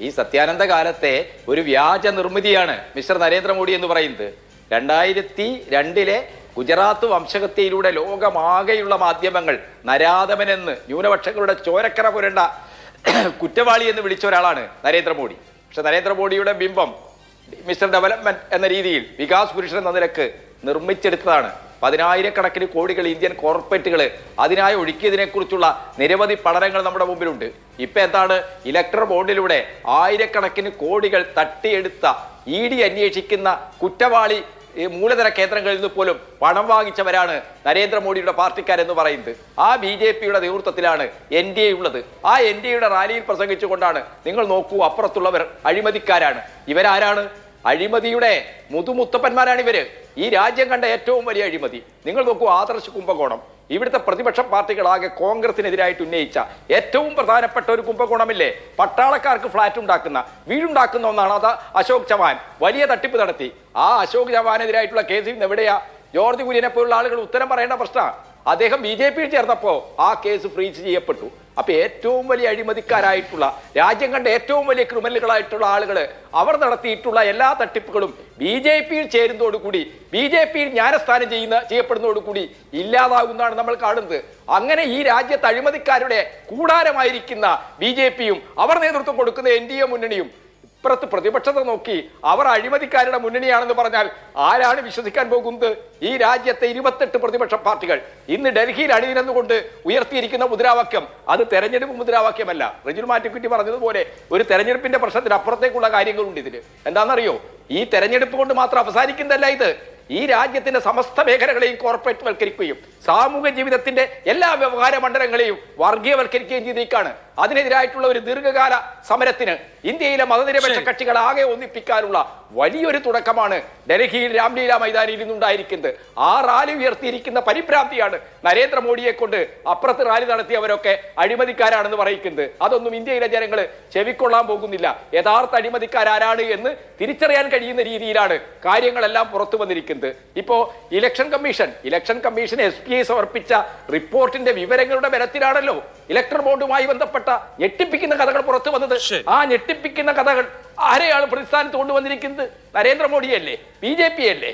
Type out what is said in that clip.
ഈ സത്യാനന്ദ കാലത്തെ ഒരു വ്യാജ നിർമ്മിതിയാണ് മിസ്റ്റർ നരേന്ദ്രമോദി എന്ന് പറയുന്നത്. രണ്ടായിരത്തി രണ്ടിലെ ഗുജറാത്ത് വംശഹത്യയിലൂടെ ലോകമാകെയുള്ള മാധ്യമങ്ങൾ നരാധമനെന്ന് ന്യൂനപക്ഷങ്ങളുടെ ചോരക്കറ പുരണ്ട കുറ്റവാളി എന്ന് വിളിച്ച ഒരാളാണ് നരേന്ദ്രമോദി. പക്ഷെ നരേന്ദ്രമോദിയുടെ ബിംബം മിസ്റ്റർ ഡെവലപ്മെന്റ് എന്ന രീതിയിൽ വികാസ് പുരുഷൻ എന്ന നിലയ്ക്ക് നിർമ്മിച്ചെടുത്തതാണ്. പതിനായിരക്കണക്കിന് കോടികൾ ഇന്ത്യൻ കോർപ്പറേറ്റുകൾ അതിനായി ഒഴുക്കിയതിനെക്കുറിച്ചുള്ള നിരവധി പഠനങ്ങൾ നമ്മുടെ മുമ്പിലുണ്ട്. ഇപ്പം എന്താണ്? ഇലക്ട്രൽ ബോണ്ടിലൂടെ ആയിരക്കണക്കിന് കോടികൾ തട്ടിയെടുത്ത ഇ ഡി അന്വേഷിക്കുന്ന കുറ്റവാളി മൂലധന കേന്ദ്രങ്ങളിൽ നിന്ന് പോലും പണം വാങ്ങിച്ചവരാണ് നരേന്ദ്രമോദിയുടെ പാർട്ടിക്കാരെന്ന് പറയുന്നത്. ആ ബി ജെ പിയുടെ നേതൃത്വത്തിലാണ് എൻ ഡി എ ഉള്ളത്. ആ എൻ ഡി എയുടെ റാലിയിൽ പ്രസംഗിച്ചുകൊണ്ടാണ് നിങ്ങൾ നോക്കൂ അപ്പുറത്തുള്ളവർ അഴിമതിക്കാരാണ്. ഇവരാരാണ്? അഴിമതിയുടെ മുതുമുത്തപ്പന്മാരാണ് ഇവർ. ഈ രാജ്യം കണ്ട ഏറ്റവും വലിയ അഴിമതി. നിങ്ങൾ നോക്കൂ ആദർശ കുംഭകോണം. ഇവിടുത്തെ പ്രതിപക്ഷ പാർട്ടികളാകെ കോൺഗ്രസിനെതിരായിട്ട് ഉന്നയിച്ച ഏറ്റവും പ്രധാനപ്പെട്ട ഒരു കുംഭകോണമില്ലേ? പട്ടാളക്കാർക്ക് ഫ്ലാറ്റ് ഉണ്ടാക്കുന്ന വീടുണ്ടാക്കുന്ന ഒന്നാണ് അത് അശോക് ചവാൻ. വലിയ തട്ടിപ്പ് നടത്തി. ആ അശോക് ചവാനെതിരായിട്ടുള്ള കേസിൽ നിന്ന് എവിടെയാ? ജോർജ് കുര്യനെ പോലുള്ള ആളുകൾ ഉത്തരം പറയേണ്ട പ്രശ്നമാണ്. അദ്ദേഹം ബി പിയിൽ ചേർന്നപ്പോൾ ആ കേസ് ഫ്രീസ് ചെയ്യപ്പെട്ടു. അപ്പൊ ഏറ്റവും വലിയ അഴിമതിക്കാരായിട്ടുള്ള രാജ്യം കണ്ട ഏറ്റവും വലിയ ക്രിമിനലുകളായിട്ടുള്ള ആളുകൾ അവർ നടത്തിയിട്ടുള്ള എല്ലാ തട്ടിപ്പുകളും ബി ജെ പിയിൽ ചേരുന്നതോടുകൂടി ബി ജെ പിയിൽ ജ്ഞാനസ്ഥാനം ചെയ്യുന്ന ചെയ്യപ്പെടുന്നതോടുകൂടി ഇല്ലാതാകുന്നതാണ് നമ്മൾ കാണുന്നത്. അങ്ങനെ ഈ രാജ്യത്ത് അഴിമതിക്കാരുടെ കൂടാരമായിരിക്കുന്ന ബി ജെ പിയും അവർ നേതൃത്വം കൊടുക്കുന്ന എൻ ഡി എ മുന്നണിയും ഇപ്പുറത്ത് പ്രതിപക്ഷത്തെ നോക്കി അവർ അഴിമതിക്കാരുടെ മുന്നണിയാണെന്ന് പറഞ്ഞാൽ ആരാണ് വിശ്വസിക്കാൻ പോകുന്നത്? ഈ രാജ്യത്തെ ഇരുപത്തെട്ട് പ്രതിപക്ഷ പാർട്ടികൾ ഇന്ന് ഡൽഹിയിൽ അണിനിരന്നുകൊണ്ട് ഉയർത്തിയിരിക്കുന്ന മുദ്രാവാക്യം അത് തെരഞ്ഞെടുപ്പ് മുദ്രാവാക്യമല്ല. റെജുൽ മാറ്റിക്കുറ്റി പറഞ്ഞതുപോലെ ഒരു തെരഞ്ഞെടുപ്പിന്റെ പ്രശ്നത്തിന് അപ്പുറത്തേക്കുള്ള കാര്യങ്ങളുണ്ട് ഇതിൽ എന്താണെന്നറിയോ? ഈ തെരഞ്ഞെടുപ്പ് കൊണ്ട് മാത്രം അവസാനിക്കുന്നതല്ല ഇത്. ഈ രാജ്യത്തിന്റെ സമസ്ത മേഖലകളെയും കോർപ്പറേറ്റ് വൽക്കരിക്കുകയും സാമൂഹ്യ ജീവിതത്തിന്റെ എല്ലാ വ്യവഹാര മണ്ഡലങ്ങളെയും വർഗീയവൽക്കരിക്കുകയും ചെയ്തേക്കാണ് അതിനെതിരായിട്ടുള്ള ഒരു ദീർഘകാല സമരത്തിന് ഇന്ത്യയിലെ മതനിരപേക്ഷ കക്ഷികൾ ആകെ ഒന്നിപ്പിക്കാനുള്ള വലിയൊരു തുടക്കമാണ് ഡൽഹിയിൽ രാംലീല മൈതാനിയിൽ നിന്നുണ്ടായിരിക്കുന്നത്. ആ റാലി ഉയർത്തിയിരിക്കുന്ന പരിഭ്രാന്തിയാണ് നരേന്ദ്രമോദിയെ കൊണ്ട് അപ്പുറത്ത് റാലി നടത്തിയവരൊക്കെ അഴിമതിക്കാരാണെന്ന് പറയിക്കുന്നത്. അതൊന്നും ഇന്ത്യയിലെ ജനങ്ങൾ ചെവിക്കൊള്ളാൻ പോകുന്നില്ല. യഥാർത്ഥ അഴിമതിക്കാരാരാണ് എന്ന് തിരിച്ചറിയാൻ കഴിയുന്ന രീതിയിലാണ് കാര്യങ്ങളെല്ലാം പുറത്തു വന്നിരിക്കുന്നത്. ഇപ്പോൾ election commission election commission S P I സമർപ്പിച്ച റിപ്പോർട്ടിന്റെ വിവരങ്ങളുടെ ബലത്തിലാണല്ലോ ഇലക്ട്രൽ ബോർഡുമായി ബന്ധപ്പെട്ട ഞെട്ടിപ്പിക്കുന്ന കഥകൾ പുറത്തു വന്നത്. ആ ഞെട്ടിപ്പിക്കുന്ന കഥകൾ ആരെയാണ് പ്രതിസ്ഥാനത്ത് കൊണ്ടുവന്നിരിക്കുന്നത്? നരേന്ദ്രമോദിയല്ലേ? ബി ജെ പി അല്ലേ?